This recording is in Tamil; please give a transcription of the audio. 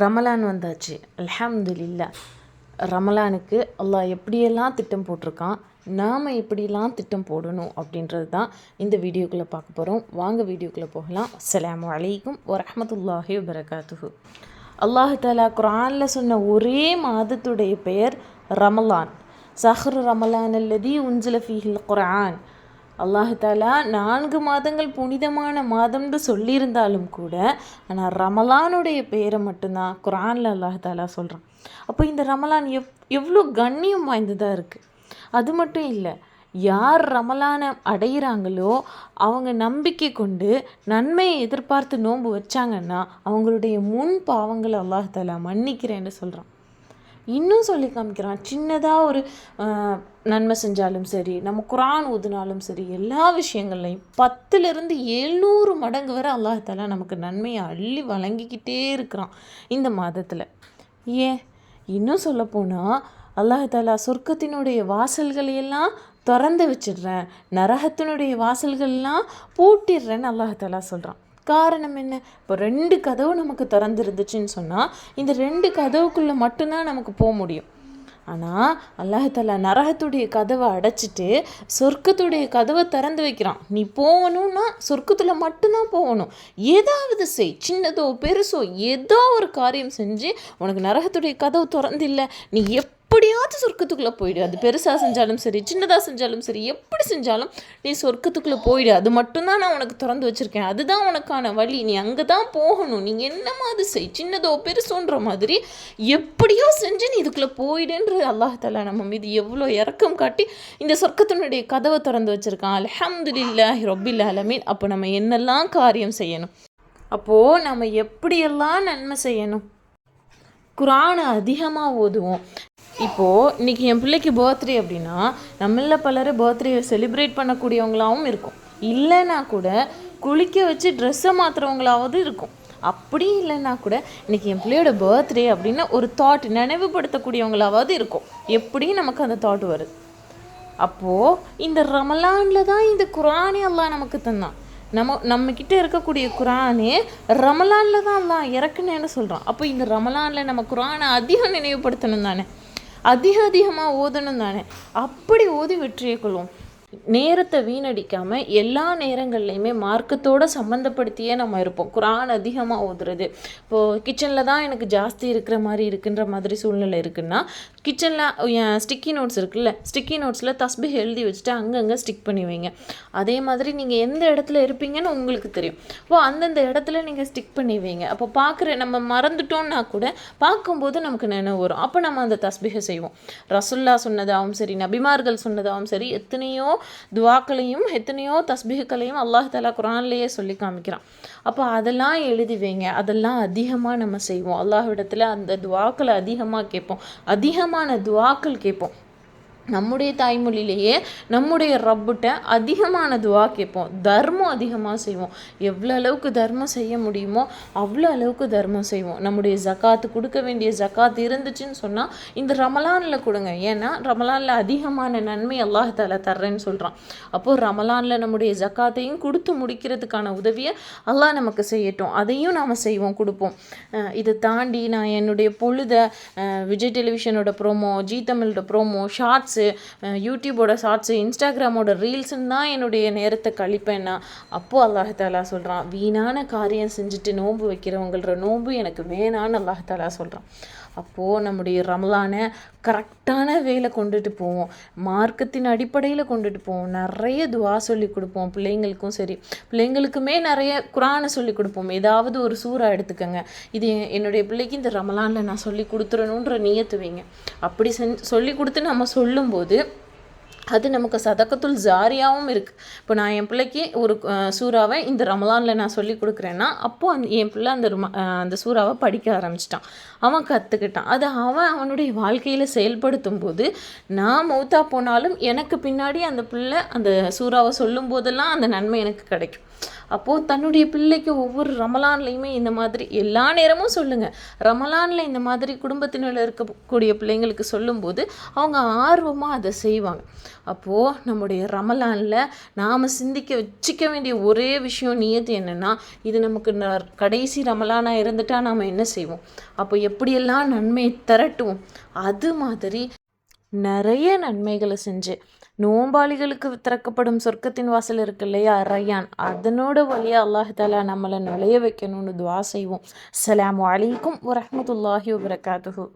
ரமலான் வந்தாச்சு. அல்ஹம்துலில்லா. ரமலானுக்கு அல்லாஹ் எப்படியெல்லாம் திட்டம் போட்டிருக்கான் நாம் எப்படிலாம் திட்டம் போடணும் அப்படின்றது தான் இந்த வீடியோக்குள்ளே பார்க்க போகிறோம் வாங்க வீடியோக்குள்ளே போகலாம். அஸ்லாம் வலைக்கும் வரமத்துல்லாஹி வரகாத்துஹு அல்லாஹ் தாலா குரானில் சொன்ன ஒரே மாதத்துடைய பெயர் ரமலான். சஹ்ரு ரமலான் அல்லதி உன்சில ஃபீஹில் குரான் அல்லாஹாலா நான்கு மாதங்கள் புனிதமான மாதம்னு சொல்லியிருந்தாலும் கூட ஆனால் ரமலானுடைய பேரை மட்டும்தான் குரானில் அல்லாஹாலா சொல்கிறான் அப்போ இந்த ரமலான் எவ் எவ்வளோ கண்ணியம் வாய்ந்ததாக இருக்குது அது மட்டும் இல்லை யார் ரமலானை அடையிறாங்களோ அவங்க நம்பிக்கை கொண்டு நன்மையை எதிர்பார்த்து நோன்பு வச்சாங்கன்னா அவங்களுடைய முன் பாவங்களை அல்லாஹ் தாலா மன்னிக்கிறேன்னு சொல்கிறான் இன்னும் சொல்லி காமிக்கிறான். சின்னதாக ஒரு நன்மை செஞ்சாலும் சரி நம்ம குரான் ஊதினாலும் சரி எல்லா விஷயங்கள்லையும் பத்துலேருந்து எழுநூறு மடங்கு வரை அல்லாஹ் தாலா நமக்கு நன்மையை அள்ளி வழங்கிக்கிட்டே இருக்கிறான் இந்த மாதத்தில். ஏன்? இன்னும் சொல்லப்போனால் அல்லாஹ் தாலா சொர்க்கத்தினுடைய வாசல்களையெல்லாம் திறந்து வச்சிடுறேன் நரகத்தினுடைய வாசல்கள்லாம் பூட்டிடுறேன்னு அல்லாஹாலா சொல்கிறான் காரணம் என்ன? இப்போ ரெண்டு கதவு நமக்கு திறந்துருந்துச்சுன்னு சொன்னால் இந்த ரெண்டு கதவுக்குள்ளே மட்டும்தான் நமக்கு போக முடியும். ஆனால் அல்லாஹாலா நரகத்துடைய கதவை அடைச்சிட்டு சொர்க்கத்துடைய கதவை திறந்து வைக்கிறான். நீ போகணும்னா சொர்க்கத்தில் மட்டும்தான் போகணும். ஏதாவது செய். சின்னதோ பெருசோ ஏதோ ஒரு காரியம் செஞ்சு உனக்கு நரகத்துடைய கதவு திறந்து இல்லை நீ எப்படியாவது சொர்க்கத்துக்குள்ளே போயிடு. அது பெருசாக செஞ்சாலும் சரி சின்னதாக செஞ்சாலும் சரி எப்படி செஞ்சாலும் நீ சொர்க்கத்துக்குள்ளே போயிடு. அது மட்டும்தான் நான் உனக்கு திறந்து வச்சுருக்கேன். அதுதான் உனக்கான வழி. நீ அங்கே தான் போகணும். நீ என்னமா அது செய்? சின்னதோ பெருசோன்ற மாதிரி எப்படியோ செஞ்சு நீ இதுக்குள்ளே போயிடுன்ற அல்லாஹ் நம்ம மீது எவ்வளோ இறக்கம் காட்டி இந்த சொர்க்கத்தினுடைய கதவை திறந்து வச்சுருக்கான். அல்ஹம்துலில்லாஹி ரொபில் அலமீன் அப்போ நம்ம என்னெல்லாம் காரியம் செய்யணும்? அப்போது நம்ம எப்படியெல்லாம் நன்மை செய்யணும்? குரானை அதிகமாக ஓதுவோம். இப்போது இன்றைக்கி என் பிள்ளைக்கு பர்த்டே அப்படின்னா நம்மள பலர் பர்த்டேயை செலிப்ரேட் பண்ணக்கூடியவங்களாகவும் இருக்கும். இல்லைன்னா கூட குளிக்க வச்சு ட்ரெஸ்ஸை மாற்றுறவங்களாவது இருக்கும். அப்படி இல்லைன்னா கூட இன்றைக்கி என் பிள்ளையோட பர்த்டே அப்படின்னு ஒரு தாட் நினைவுபடுத்தக்கூடியவங்களாவது இருக்கும். எப்படி நமக்கு அந்த தாட் வருது. அப்போது இந்த ரமலானில் தான் இந்த குரானே எல்லாம் நமக்கு தந்தான். நம்ம நம்மக்கிட்ட இருக்கக்கூடிய குரானே ரமலானில் தான் அல்லாஹ் இறக்குனேன்னு சொல்கிறான் அப்போ இந்த ரமலானில் நம்ம குரானை அதிகம் நினைவுபடுத்தணும் தானே? அதிக அதிகமாக ஓதணும் தானே. அப்படி ஓதி வெற்றியை கொள்வோம். நேரத்தை வீணடிக்காமல் எல்லா நேரங்கள்லையுமே மார்க்கத்தோட சம்மந்தப்படுத்தியே நம்ம இருப்போம். குரான் அதிகமாக ஓதுறது. இப்போது கிச்சனில் தான் எனக்கு ஜாஸ்தி இருக்கிற மாதிரி இருக்குன்ற மாதிரி சூழ்நிலை இருக்குன்னா கிச்சனில் ஸ்டிக்கி நோட்ஸ் இருக்குல்ல ஸ்டிக்கி நோட்ஸில் தஸ்பி எழுதி வச்சுட்டு அங்கங்கே ஸ்டிக் பண்ணி வைங்க. அதே மாதிரி நீங்கள் எந்த இடத்துல இருப்பீங்கன்னு உங்களுக்கு தெரியும். ஓ அந்தந்த இடத்துல நீங்கள் ஸ்டிக் பண்ணி வைங்க. அப்போ பார்க்குற நம்ம மறந்துட்டோம்னா கூட பார்க்கும்போது நமக்கு நினைவு வரும். அப்போ நம்ம அந்த தஸ்பிகை செய்வோம். ரசுல்லா சொன்னதாகவும் சரி நபிமார்கள் சொன்னதாகவும் சரி எத்தனையோ துவாக்களையும் எத்தனையோ தஸ்பீகளையும் அல்லாஹ் தாலா குரான்லேயே சொல்லி காமிக்கிறான். அப்போ அதெல்லாம் எழுதி வைங்க. அதெல்லாம் அதிகமாக நம்ம செய்வோம். அல்லாஹ் இடத்துல அந்த துவாக்களை அதிகமாக கேட்போம். அதிகமான துவாக்கள் கேட்போம். நம்முடைய தாய்மொழியிலேயே நம்முடைய ரப்புட்ட அதிகமான துவா கேட்போம். தர்மம் அதிகமாக செய்வோம். எவ்வளோ அளவுக்கு தர்மம் செய்ய முடியுமோ அவ்வளோ அளவுக்கு தர்மம் செய்வோம். நம்முடைய ஜக்காத்து கொடுக்க வேண்டிய ஜக்காத் இருந்துச்சுன்னு சொன்னால் இந்த ரமலானில் கொடுங்க. ஏன்னா ரமலானில் அதிகமான நன்மை அல்லாஹ் தர்றேன்னு சொல்கிறான் அப்போது ரமலானில் நம்முடைய ஜக்காத்தையும் கொடுத்து முடிக்கிறதுக்கான உதவியை அல்லாஹ் நமக்கு செய்யட்டும். அதையும் நாம் செய்வோம் கொடுப்போம். இதை தாண்டி நான் என்னுடைய பொழுத விஜய் டெலிவிஷனோட ப்ரோமோ ஜி தமிழோட ப்ரோமோ ஷார்ட்ஸ் யூடியூபோட ஷார்ட்ஸு இன்ஸ்டாகிராமோட ரீல்ஸுன்னு தான் என்னுடைய நேரத்தை கழிப்பேன்னா அப்போது அல்லாஹாலா சொல்கிறான் வீணான காரியம் செஞ்சுட்டு நோன்பு வைக்கிறவங்கள நோன்பு எனக்கு வேணான்னு அல்லாஹாலா சொல்கிறான் அப்போது நம்முடைய ரமலானை கரெக்டான வேலை கொண்டுட்டு போவோம். மார்க்கத்தின் அடிப்படையில் கொண்டுட்டு போவோம். நிறைய துவா சொல்லி கொடுப்போம். பிள்ளைங்களுக்கும் சரி பிள்ளைங்களுக்குமே நிறைய குரானை சொல்லி கொடுப்போம். ஏதாவது ஒரு சூறா எடுத்துக்கோங்க. இது என்னுடைய பிள்ளைக்கு இந்த ரமலானில் நான் சொல்லி கொடுத்துறணுன்ற நியத்து வைங்க. அப்படி செஞ்சு சொல்லி கொடுத்து நம்ம சொல்லும் பண்ணும்போது அது நமக்கு சதக்கத்துள் ஜாரியாகவும் இருக்குது இப்போ நான் என் பிள்ளைக்கு ஒரு சூறாவை இந்த ரமலானில் நான் சொல்லி கொடுக்குறேன்னா அப்போது அந்த என் பிள்ளை அந்த அந்த சூறாவை படிக்க ஆரம்பிச்சிட்டான். அவன் கற்றுக்கிட்டான் அதை அவன் அவனுடைய வாழ்க்கையில் செயல்படுத்தும் போது நான் மௌத்தா போனாலும் எனக்கு பின்னாடி அந்த பிள்ளை அந்த சூறாவை சொல்லும் போதெல்லாம் அந்த நன்மை எனக்கு கிடைக்கும். அப்போது தன்னுடைய பிள்ளைக்கு ஒவ்வொரு ரமலான்லேயுமே இந்த மாதிரி எல்லா நேரமும் சொல்லுங்கள் ரமலானில் இந்த மாதிரி குடும்பத்தினர் இருக்கக்கூடிய பிள்ளைங்களுக்கு சொல்லும்போது அவங்க ஆர்வமாக அதை செய்வாங்க. அப்போது நம்முடைய ரமலானில் நாம் சிந்திக்க வச்சிக்க வேண்டிய ஒரே விஷயம் நியத்து என்னென்னா இது நமக்கு கடைசி ரமலானாக இருந்துட்டால் நாம் என்ன செய்வோம்? அப்போ எப்படியெல்லாம் நன்மையை திரட்டுவோம்? அது மாதிரி நிறைய நன்மைகளை செஞ்சு. நோம்பாளிகளுக்கு திறக்கப்படும் சொர்க்கத்தின் வாசல் இருக்கு இல்லையா? ரயான். அதனோட வழியா அல்லாஹாலா நம்மளை நுழைய வைக்கணும்னு துவா செய்வோம். அஸ்ஸலாமு வலைக்கும் வரமத்துல்லாஹி வபரகாத்துஹு.